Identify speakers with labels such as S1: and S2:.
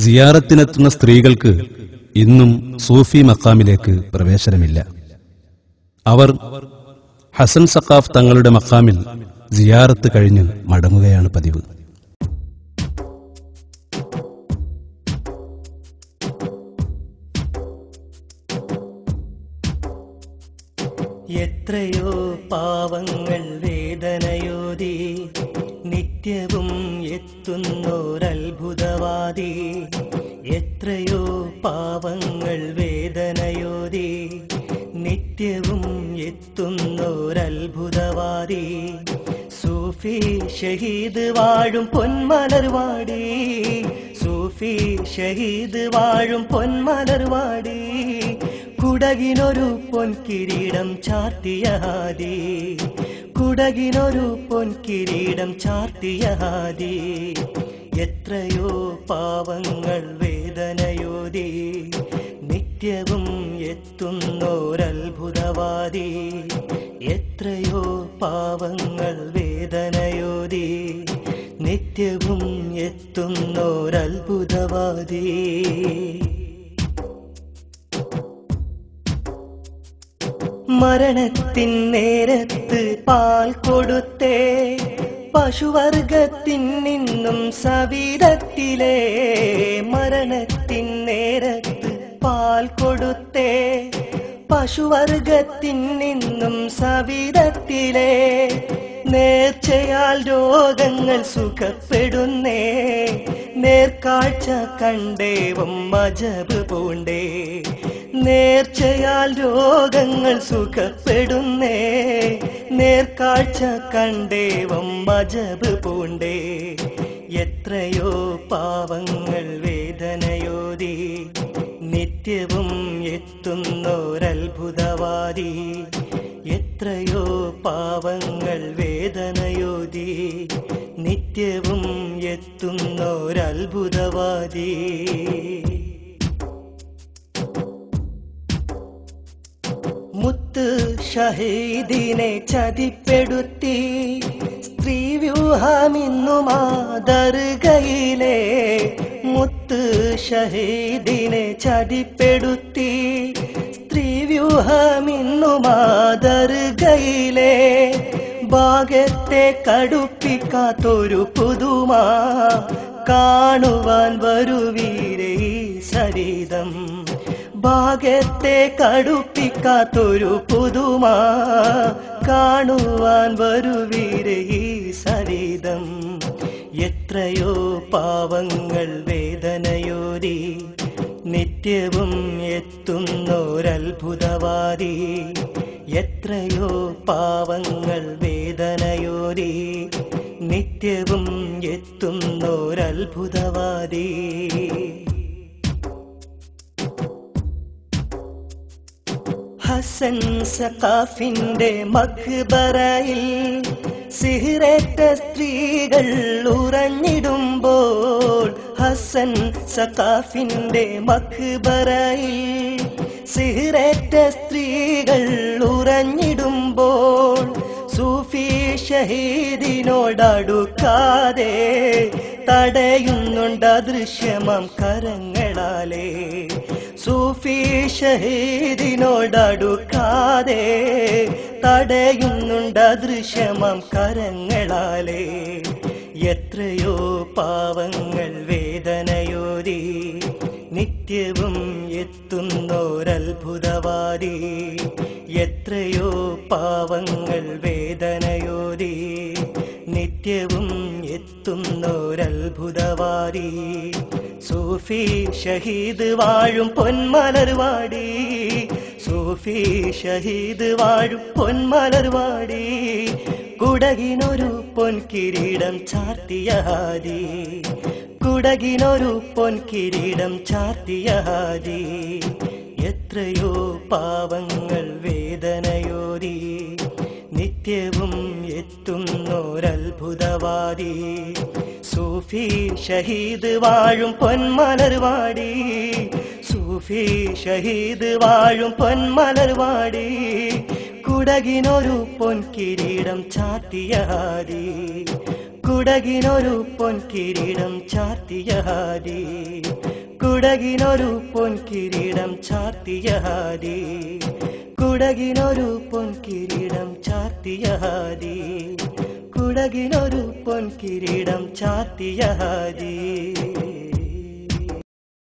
S1: സിയാറത്തിനെത്തുന്ന സ്ത്രീകൾക്ക് ഇന്നും സൂഫി മക്കാമിലേക്ക് പ്രവേശനമില്ല. അവർ ഹസൻ സഖാഫ് തങ്ങളുടെ മക്കാമിൽ സിയാറത്ത് കഴിഞ്ഞ് മടങ്ങുകയാണ് പതിവ്.
S2: എത്രയോ പാവങ്ങൾ വേദനയോതി നിത്യവും എത്തുന്നോരത്ഭുതവാദി. എത്രയോ പാവങ്ങൾ വേദനയോതി. നിത്യവും എത്തുന്നോരത്ഭുതവാദി. സൂഫി ഷഹീദ് വാഴും പൊന്മലർവാടി സൂഫി ഷഹീദ് വാഴും പൊന്മലർവാടി കുടകിനൊരു പൊൻകിരീടം ഹാദി. കുടകിനൊരു പൊൻകിരീടം ചാർത്തിയ ഹാദി. എത്രയോ പാവങ്ങൾ വേദനയോതി. നിത്യവും എത്തുന്നോരത്ഭുതവാദി. എത്രയോ പാവങ്ങൾ വേദനയോതി. നിത്യവും എത്തുന്നോരത്ഭുതവാദി. മരണത്തിൻ നേരത്ത് പാൽ കൊടുത്തേ. പശുവർഗത്തിൻ നിന്നും സവിധത്തിലെ മരണത്തിൻ നേരത്ത് പാൽ കൊടുത്തേ. പശുവർഗത്തിൻ നിന്നും സവിധത്തിലെ നേർച്ചയാൽ രോഗങ്ങൾ സുഖപ്പെടുന്നേ. നേർക്കാഴ്ച കണ്ടേവം മജബ് പൂണ്ടേ. നേർച്ചയാൽ രോഗങ്ങൾ സുഖപ്പെടുന്നേ. നേർക്കാഴ്ച കണ്ടേവം മജബ് പൂണ്ടേ. എത്രയോ പാവങ്ങൾ വേദനയോതി നിത്യവും എത്തുന്നോരത്ഭുതവാദി. എത്രയോ പാവങ്ങൾ വേദനയോതി നിത്യവും എത്തുന്നോരത്ഭുതവാദി. ഷഹീദിനെ ചതിപ്പെടുത്തി. സ്ത്രീ വ്യൂഹമിന്നു മാതറുകയിലെ മുത്ത് ഷഹീദിനെ ചതിപ്പെടുത്തി. സ്ത്രീ വ്യൂഹമിന്നു മാതറുകയിലെ ഭാഗത്തെ കടുപ്പിക്കാത്തൊരു പുതുമ കാണുവാൻ വരുവീരേ സരിതം ഭാഗത്തെ കടുപ്പിക്കാത്തൊരു പുതുമ. കാണുവാൻ വരുവീരേ സരിതം എത്രയോ പാവങ്ങൾ വേദനയോരി നിത്യവും എത്തുന്നോരത്ഭുതവാദി. എത്രയോ പാവങ്ങൾ വേദനയോരി നിത്യവും എത്തുന്നോരത്ഭുതവാദി. ഹസൻ സഖാഫിന്റെ മഖ്ബറയിൽ സിഹിറേറ്റ സ്ത്രീകൾ ഉറഞ്ഞിടുമ്പോൾ ഹസൻ സഖാഫിന്റെ മഖ്ബറയിൽ സിഹിറേറ്റ സ്ത്രീകൾ ഉറഞ്ഞിടുമ്പോൾ സൂഫി ഷഹീദിനോടടുക്കാതെ തടയുന്നുണ്ട് അദൃശ്യമം കരങ്ങളാലേ. സൂഫി ഷഹീദിനോടടുക്കാതെ തടയുന്നുണ്ട് ദൃശ്യമം കരങ്ങളാലേ. എത്രയോ പാവങ്ങൾ വേദനയോരി നിത്യവും എത്തുന്നോരത്ഭുതവാദി. എത്രയോ പാവങ്ങൾ വേദനയോരി നിത്യവും എത്തുന്നോരത്ഭുതവാദി സൂഫി ഷഹീദ് വാഴും പൊന്മലർവാടി സൂഫി ഷഹീദ് വാഴും പൊന്മലർവാടി കുടകിനൊരു പൊൻകിരീടം ചാർത്തിയ ഹാദി. കുടകിനൊരു പൊൻകിരീടം ചാർത്തിയ ഹാദി. എത്രയോ പാവങ്ങൾ വേദനയോരി നിത്യവും എത്തുന്നോരത്ഭുതവാദി. സൂഫി ഷഹീദ് വാഴും പൊന്മലർവാടി സൂഫി ഷഹീദ് വാഴും പൊന്മലർവാടി കുടകിനൊരു പൊൻ കിരീടം ചാത്തിയാടി കുടകിനൊരു പൊൻ കിരീടം ഹാദി. കുടകിനൊരു പൊൻ കിരീടം ഹാദി. കുടകിനൊരു പൊൻകിരീടം ചാർത്തിയ ഹാദി കുടകിനൊരു പൊൻകിരീടം ചാർത്തിയ ഹാദി